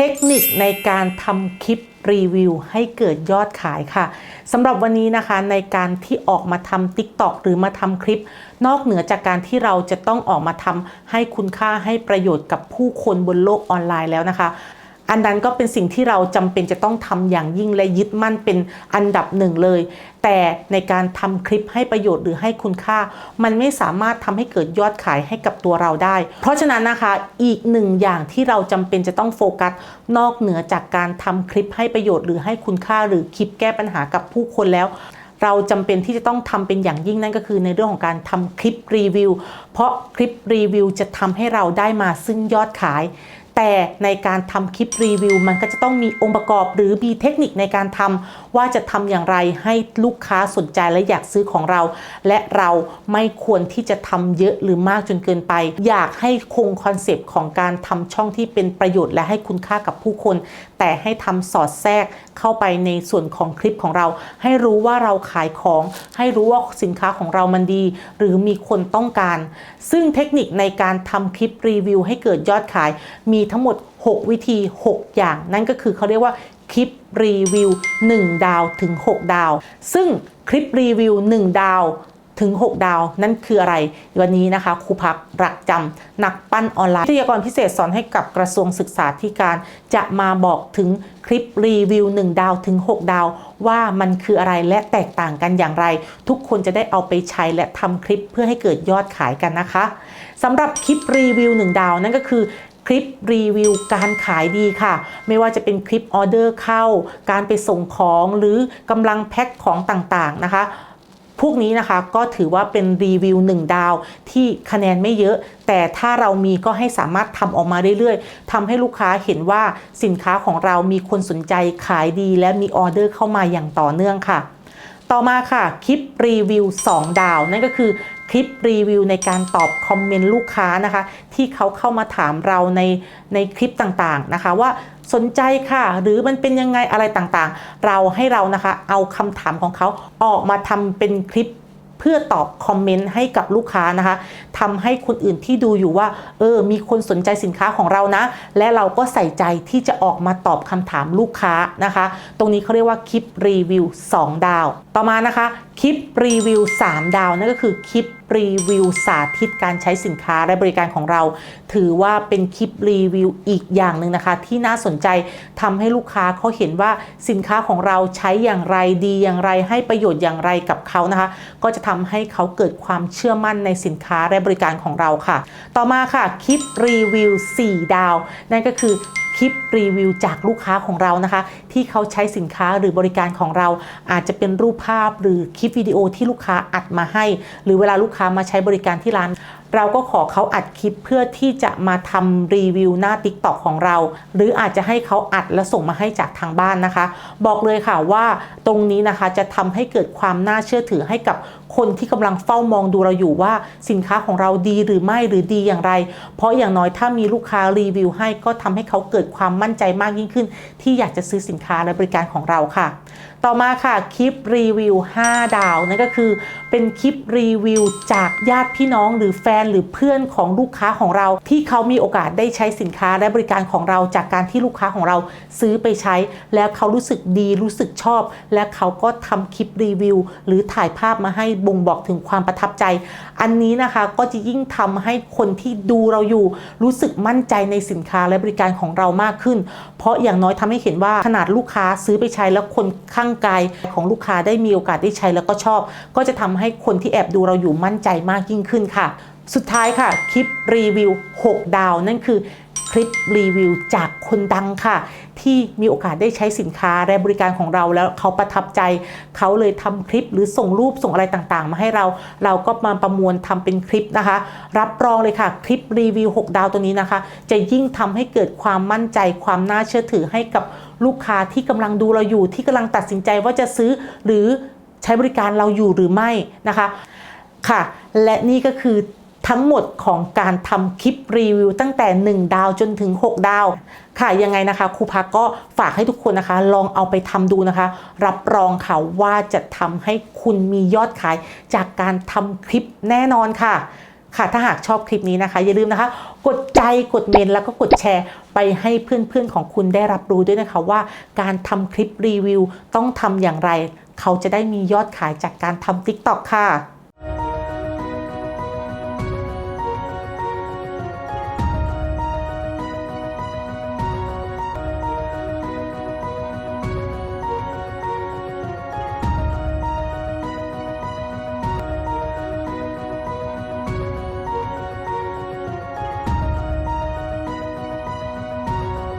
เทคนิคในการทำคลิปรีวิวให้เกิดยอดขายค่ะสำหรับวันนี้นะคะในการที่ออกมาทำ TikTok หรือมาทำคลิป นอกเหนือจากการที่เราจะต้องออกมาทำให้คุณค่าให้ประโยชน์กับผู้คนบนโลกออนไลน์แล้วนะคะ อันนั้นก็เป็นสิ่งที่เราจำเป็นจะต้องทำอย่างยิ่งและยึดมั่นเป็นอันดับหนึ่งเลย แต่ในการทำคลิปให้ประโยชน์หรือให้คุณค่า มันไม่สามารถทำให้เกิดยอดขายให้กับตัวเราได้ เพราะฉะนั้นนะคะอีกหนึ่งอย่างที่เราจำเป็นจะต้องโฟกัสนอกเหนือจากการทำคลิปให้ประโยชน์หรือให้คุณค่าหรือคลิปแก้ปัญหากับผู้คนแล้วเราจำเป็นที่จะต้องทำเป็นอย่างยิ่งนั่นก็คือในเรื่องของการทำคลิปรีวิว เพราะคลิปรีวิวจะทำให้เราได้มาซึ่งยอดขาย แต่ในการทำคลิปรีวิว มันก็จะต้องมีองค์ประกอบหรือมีเทคนิคในการทำว่าจะทำอย่างไรให้ลูกค้าสนใจและอยากซื้อของเรา และเราไม่ควรที่จะทำเยอะหรือมากจนเกินไป อยากให้คงคอนเซปต์ของการทำช่องที่เป็นประโยชน์และให้คุณค่ากับผู้คน แต่ให้ทำสอดแทรกเข้าไปในส่วนของคลิปของเรา ให้รู้ว่าเราขายของ ให้รู้ว่าสินค้าของเรามันดี หรือมีคนต้องการ ซึ่งเทคนิคในการทำคลิปรีวิวให้เกิดยอดขาย มีทั้งหมด 6 วิธี 6 อย่าง นั่นก็คือเขาเรียกว่าคลิปรีวิว 1 ดาวถึง 6 ดาว ซึ่งคลิปรีวิว 1 ดาว ถึง 6 ดาว นั่นคืออะไร วันนี้นะคะครูพักรักจำนักปั้นออนไลน์วิทยากรพิเศษสอนให้กับกระทรวงศึกษาธิการ จะมาบอกถึงคลิปรีวิว 1 ดาวถึง 6 ดาว ว่ามันคืออะไรและแตกต่างกันอย่างไร ทุกคนจะได้เอาไปใช้และทำคลิปเพื่อให้เกิดยอดขายกันนะคะสำหรับคลิปรีวิว 1 ดาวนั่นก็คือคลิปรีวิวการขายดีค่ะ ไม่ว่าจะเป็นคลิปออเดอร์เข้า การไปส่งของหรือกำลังแพ็คของต่างๆนะคะ พวกนี้นะคะก็ถือว่าเป็นรีวิว 1 ดาวที่คะแนนไม่เยอะ แต่ถ้าเรามีก็ให้สามารถทำออกมาเรื่อยๆทำให้ลูกค้าเห็นว่าสินค้าของเรามีคนสนใจขายดี และมีออเดอร์เข้ามาอย่างต่อเนื่องค่ะต่อมาค่ะ คลิปรีวิว 2 ดาว นั่นก็คือ คลิปรีวิวในการตอบคอมเมนต์ลูกค้านะคะ ที่เขาเข้ามาถามเราในในคลิปต่างๆนะคะว่าสนใจค่ะ หรือมันเป็นยังไงอะไรต่างๆ เราให้เรานะคะเอาคำถามของเขาออกมาทำเป็นคลิปเพื่อตอบคอมเมนต์ให้กับลูกค้านะคะทำให้คนอื่นที่ดูอยู่ว่า เออ มีคนสนใจสินค้าของเรานะ และเราก็ใส่ใจที่จะออกมาตอบคำถามลูกค้านะคะ ตรงนี้เขาเรียกว่าคลิปรีวิว 2 ดาว ต่อมานะคะ คลิปรีวิว 3 ดาวนั่นก็คือคลิปรีวิวสาธิตการใช้สินค้าและบริการของเรา ถือว่าเป็นคลิปรีวิวอีกอย่างหนึ่งนะคะ ที่น่าสนใจทำให้ลูกค้าเขาเห็นว่าสินค้าของเราใช้อย่างไรดีอย่างไร ให้ประโยชน์อย่างไรกับเขานะคะ ก็จะทำให้เขาเกิดความเชื่อมั่นในสินค้าและบริการของเราค่ะ ต่อมาค่ะคลิปรีวิว 4 ดาว นั่นก็คือ คลิปรีวิวจากลูกค้าของเรานะคะ ที่เขาใช้สินค้าหรือบริการของเรา อาจจะเป็นรูปภาพหรือคลิปวิดีโอที่ลูกค้าอัดมาให้ หรือเวลาลูกค้ามาใช้บริการที่ร้าน เราก็ขอเขาอัดคลิปเพื่อที่จะมาทำรีวิวหน้า t ิ k t o k ของเรา หรืออาจจะให้เขาอัดแล้วส่งมาให้จากทางบ้านนะคะ บอกเลยค่ะว่าตรงนี้นะคะจะทำให้เกิดความน่าเชื่อถือให้กับคนที่กำลังเฝ้ามองดูเราอยู่ว่าสินค้าของเราดีหรือไม่หรือดีอย่างไร เพราะอย่างน้อยถ้ามีลูกค้ารีวิวให้ก็ทำให้เขาเกิดความมั่นใจมากยิ่งขึ้น ที่อยากจะซื้อสินค้าและบริการของเราค่ะต่อมาค่ะคลิปรีวิว 5 ดาวนั่นก็คือเป็นคลิปรีวิวจากญาติพี่น้องหรือแฟนหรือเพื่อนของลูกค้าของเรา ที่เขามีโอกาสได้ใช้สินค้าและบริการของเราจากการที่ลูกค้าของเราซื้อไปใช้ แล้วเขารู้สึกดีรู้สึกชอบ และเขาก็ทำคลิปรีวิว หรือถ่ายภาพมาให้บ่งบอกถึงความประทับใจ อันนี้นะคะก็จะยิ่งทำให้คนที่ดูเราอยู่ รู้สึกมั่นใจในสินค้าและบริการของเรามากขึ้น เพราะอย่างน้อยทำให้เห็นว่าขนาดลูกค้าซื้อไปใช้แล้วคนข้างกายของลูกค้าได้มีโอกาสได้ใช้แล้วก็ชอบ ก็จะทำให้คนที่แอบดูเราอยู่มั่นใจมากยิ่งขึ้นค่ะ สุดท้ายค่ะ คลิปรีวิว 6 ดาวนั่นคือ คลิปรีวิวจากคนดังค่ะ ที่มีโอกาสได้ใช้สินค้าและบริการของเราแล้วเขาประทับใจ เขาเลยทำคลิปหรือส่งรูปส่งอะไรต่างๆ มาให้เรา เราก็มาประมวลทำเป็นคลิปนะคะ รับรองเลยค่ะ คลิปรีวิว 6 ดาวตัวนี้นะคะ จะยิ่งทำให้เกิดความมั่นใจความน่าเชื่อถือให้กับลูกค้าที่กำลังดูเราอยู่ที่กำลังตัดสินใจว่าจะซื้อหรือใช้บริการเราอยู่หรือไม่นะคะค่ะ และนี่ก็คือ ทั้งหมดของการทำคลิปรีวิวตั้งแต่ 1 ดาวจนถึง 6 ดาว ค่ะยังไงนะคะครูพักก็ฝากให้ทุกคนนะคะ ลองเอาไปทำดูนะคะ รับรองค่ะว่าจะทำให้คุณมียอดขายจากการทำคลิปแน่นอนค่ะค่ะถ้าหากชอบคลิปนี้นะคะ อย่าลืมนะคะ กดใจกดเมนแล้วก็กดแชร์ ไปให้เพื่อนๆของคุณได้รับรู้ด้วยนะคะว่าการทำคลิปรีวิวต้องทำอย่างไร เขาจะได้มียอดขายจากการทำ TikTok ค่ะ